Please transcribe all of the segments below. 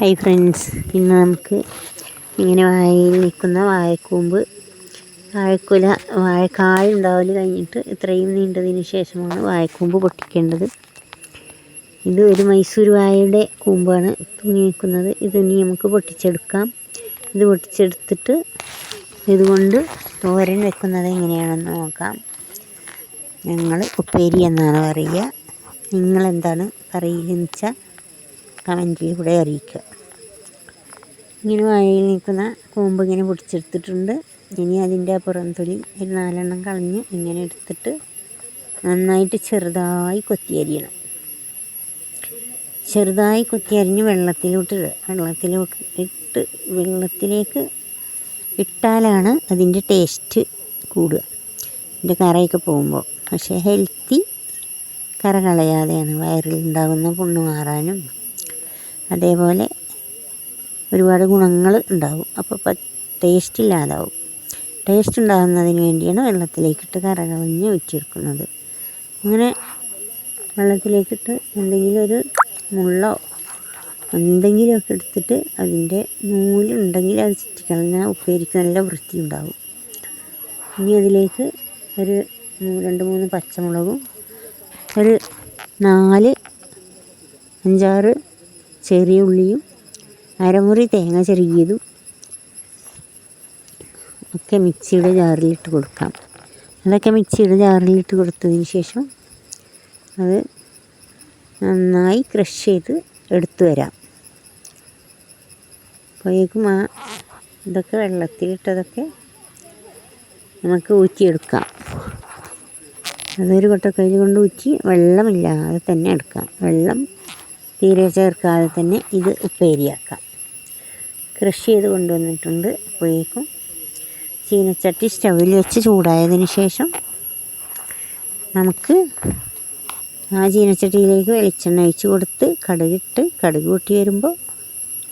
Hi friends ഇന്ന് നമുക്ക് ഇങ്ങനെ വായിൽ നിൽക്കുന്ന വാഴക്കൂമ്പ് വാഴക്കുല വാഴക്കായ ഉണ്ടാവൽ കഴിഞ്ഞിട്ട് ഇത്രയും നീണ്ടതിന് ശേഷമാണ് വാഴക്കൂമ്പ് പൊട്ടിക്കേണ്ടത്. ഇത് ഒരു മൈസൂർ വാഴയുടെ കൂമ്പാണ് തൂങ്ങി നിൽക്കുന്നത് ഇത് ഇനി നമുക്ക് പൊട്ടിച്ചെടുക്കാം. ഇത് പൊട്ടിച്ചെടുത്തിട്ട് ഇതുകൊണ്ട് തോരൻ വെക്കുന്നത് എങ്ങനെയാണെന്ന് നോക്കാം. ഞങ്ങൾ ഉപ്പേരി എന്നാണ് പറയുക. നിങ്ങളെന്താണ് പറയില്ലെന്ന് വെച്ചാൽ കമന്റിലൂടെ അറിയിക്കുക. ഇങ്ങനെ വായിൽ നിൽക്കുന്ന കൂമ്പ് ഇങ്ങനെ പൊടിച്ചെടുത്തിട്ടുണ്ട്. ഇനി അതിന്റെ അപ്പുറം തൊലി ഒരു നാലെണ്ണം കളഞ്ഞ് ഇങ്ങനെ എടുത്തിട്ട് നന്നായിട്ട് ചെറുതായി കൊത്തിയരിയണം ചെറുതായി കൊത്തിയരിഞ്ഞ് വെള്ളത്തിലോട്ട് ഇടുക. വെള്ളത്തിലോട്ട് ഇട്ട് വെള്ളത്തിലേക്ക് ഇട്ടാലാണ് അതിന്റെ ടേസ്റ്റ് കൂടുക. അതിന്റെ കറയൊക്കെ പോകുമ്പോൾ. പക്ഷേ ഹെൽത്തി കറ കളയാതെയാണ് വയറിൽ ഉണ്ടാകുന്ന പുണ്ണ് മാറാനും അതേപോലെ ഒരുപാട് ഗുണങ്ങൾ ഉണ്ടാവും. അപ്പോൾ ടേസ്റ്റ് ഇല്ലാതാവും. ടേസ്റ്റ് ഉണ്ടാകുന്നതിന് വേണ്ടിയാണ് വെള്ളത്തിലേക്കിട്ട് കറകളഞ്ഞ് വെച്ചെടുക്കുന്നത്. അങ്ങനെ വെള്ളത്തിലേക്കിട്ട് എന്തെങ്കിലും ഒരു മുള്ളോ എന്തെങ്കിലുമൊക്കെ എടുത്തിട്ട് അതിന്റെ നൂലുണ്ടെങ്കിൽ അത് ചുറ്റിക്കളഞ്ഞാൽ ഉപ്പേരിക്ക് നല്ല വൃത്തി ഉണ്ടാവും ഇനി അതിലേക്ക് ഒരു രണ്ട് മൂന്ന് പച്ചമുളകും ഒരു നാല് അഞ്ചാറ് ചെറിയ ഉള്ളിയും അരമുറി തേങ്ങ ചെറുകിയതും ഒക്കെ മിക്സിയുടെ ജാറിലിട്ട് കൊടുക്കാം. അതൊക്കെ മിക്സിയുടെ ജാറിലിട്ട് കൊടുത്തതിന് ശേഷം അത് നന്നായി ക്രഷ് ചെയ്ത് എടുത്തു വരാം. അപ്പോഴേക്കും ആ ഇതൊക്കെ വെള്ളത്തിലിട്ടതൊക്കെ നമുക്ക് ഊറ്റിയെടുക്കാം. അതൊരു കൊട്ടക്കൈ കൊണ്ട് ഊറ്റി വെള്ളമില്ലാതെ തന്നെ എടുക്കാം. വെള്ളം തീരെ ചേർക്കാതെ തന്നെ ഇത് ഉപ്പേരിയാക്കാം. കൃഷി ചെയ്ത് കൊണ്ടുവന്നിട്ടുണ്ട്. അപ്പോഴേക്കും ചീനച്ചട്ടി സ്റ്റൗവിൽ വെച്ച് ചൂടായതിന് ശേഷം നമുക്ക് ആ ചീനച്ചട്ടിയിലേക്ക് വെളിച്ചെണ്ണ ഒഴിച്ച് കൊടുത്ത് കടുകിട്ട് കടുക് കൂട്ടി വരുമ്പോൾ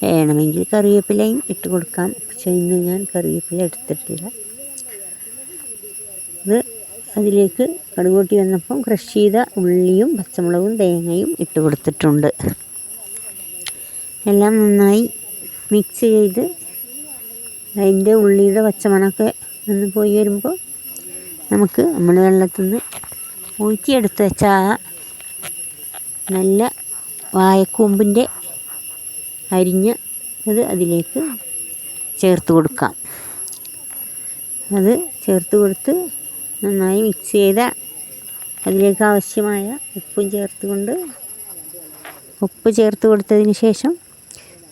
വേണമെങ്കിൽ കറിവേപ്പിലയും ഇട്ട് കൊടുക്കാം. പക്ഷേ ഇന്ന് ഞാൻ കറിവേപ്പില എടുത്തിട്ടില്ല. ഇത് അതിലേക്ക് കടുകൂട്ടി വന്നപ്പം ക്രഷ് ചെയ്ത ഉള്ളിയും പച്ചമുളകും തേങ്ങയും ഇട്ട് കൊടുത്തിട്ടുണ്ട്. എല്ലാം നന്നായി മിക്സ് ചെയ്ത് അതിന്റെ ഉള്ളിയുടെ പച്ചമണമൊക്കെ ഒന്ന് പോയി വരുമ്പോൾ നമുക്ക് നമ്മുടെ വെള്ളത്തിൽ നിന്ന് ഊറ്റിയെടുത്ത് വെച്ച നല്ല വായക്കൂമ്പിന്റെ അരിഞ്ഞ അത് അതിലേക്ക് ചേർത്ത് കൊടുക്കാം. അത് ചേർത്ത് കൊടുത്ത് നന്നായി മിക്സ് ചെയ്ത അതിലേക്ക് ആവശ്യമായ ഉപ്പും ചേർത്തുകൊണ്ട് ഉപ്പ് ചേർത്ത് കൊടുത്തതിന് ശേഷം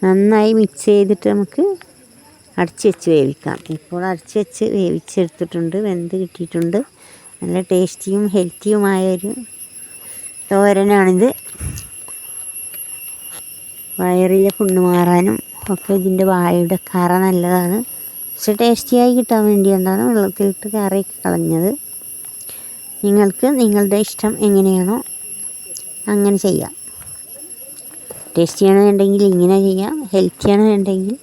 നന്നായി മിക്സ് ചെയ്തിട്ട് നമുക്ക് അടച്ച് വെച്ച് വേവിക്കാം. ഇപ്പോൾ അടച്ച് വെച്ച് വേവിച്ചെടുത്തിട്ടുണ്ട്. വെന്ത് കിട്ടിയിട്ടുണ്ട്. നല്ല ടേസ്റ്റിയും ഹെൽത്തിയുമായൊരു തോരനാണിത്. വയറിലെ പുണ്ണ് മാറാനും ഒക്കെ ഇതിന്റെ വായുടെ കറ നല്ലതാണ്. പക്ഷെ ടേസ്റ്റിയായി കിട്ടാൻ വേണ്ടിയാണ് വെള്ളത്തിലിട്ട് കറിയൊക്കെ കളഞ്ഞത്. നിങ്ങൾക്ക് നിങ്ങളുടെ ഇഷ്ടം എങ്ങനെയാണോ അങ്ങനെ ചെയ്യാം. ടേസ്റ്റിയാണ് വേണ്ടെങ്കിൽ ഇങ്ങനെ ചെയ്യാം. ഹെൽത്തിയാണ് വേണ്ടെങ്കിൽ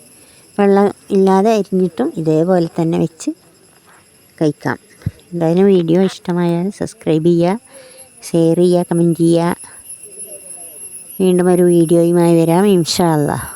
വെള്ളം ഇല്ലാതെ അരിഞ്ഞിട്ടും ഇതേപോലെ തന്നെ വെച്ച് കഴിക്കാം. എന്തായാലും വീഡിയോ ഇഷ്ടമായാൽ സബ്സ്ക്രൈബ് ചെയ്യുക ഷെയർ ചെയ്യുക കമന്റ് ചെയ്യുക. വീണ്ടും ഒരു വീഡിയോയുമായി വരാം. ഇൻഷാ അല്ലാ